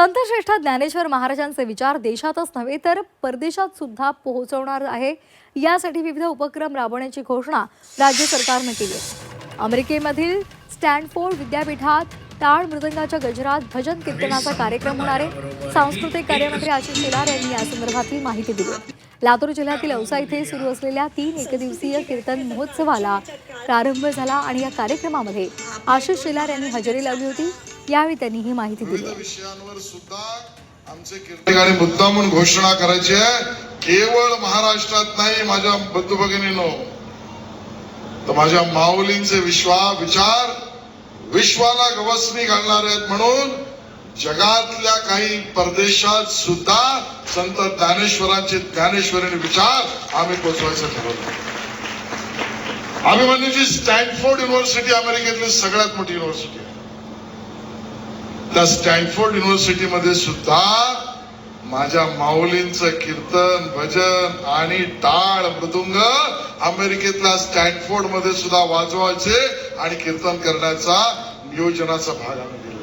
संतश्रेष्ठ ज्ञानेश्वर महाराजांचे विचार देशातच नव्हे तर परदेशात सुद्धा पोहोचवणार आहे. यासाठी विविध उपक्रम राबवण्याची घोषणा राज्य सरकारने केली अमेरिकेमधील स्टॅनफोर्ड विद्यापीठात टाळ मृदंगाच्या गजरात भजन कीर्तनाचा कार्यक्रम होणार आहे. सांस्कृतिक कार्यमंत्री आशिष शेलार यांनी या संदर्भातली माहिती दिली लातूर जिल्ह्यातील औसा इथे सुरू असलेल्या तीन एकदिवसीय कीर्तन महोत्सवाला प्रारंभ झाला आणि या कार्यक्रमामध्ये आशिष शेलार यांनी हजेरी लावली होती. यावेळी त्यांनी ही माहिती दिली. विषयांवर सुद्धा आमचे कीर्तकाने मुद्दा म्हणून घोषणा करायची आहे. केवळ महाराष्ट्रात नाही माझ्या बंधू भगिनीनो. तर माझ्या माऊलींचे विश्वा विचार विश्वाला गवसणी घालणार आहेत म्हणून जगातल्या काही परदेशात सुद्धा संत ज्ञानेश्वरांचे ज्ञानेश्वरी विचार आम्ही पोचवायचं ठरवलं. आम्ही म्हणजे जी स्टॅनफोर्ड युनिव्हर्सिटी अमेरिकेतली सगळ्यात मोठी युनिव्हर्सिटी आहे. आता स्टॅनफोर्ड युनिव्हर्सिटीमध्ये सुद्धा माझ्या माऊलींचं कीर्तन भजन आणि टाळ मृदुंग अमेरिकेतल्या स्टॅनफोर्डमध्ये सुद्धा वाजवायचे आणि कीर्तन करण्याचा नियोजनाचा भाग आम्ही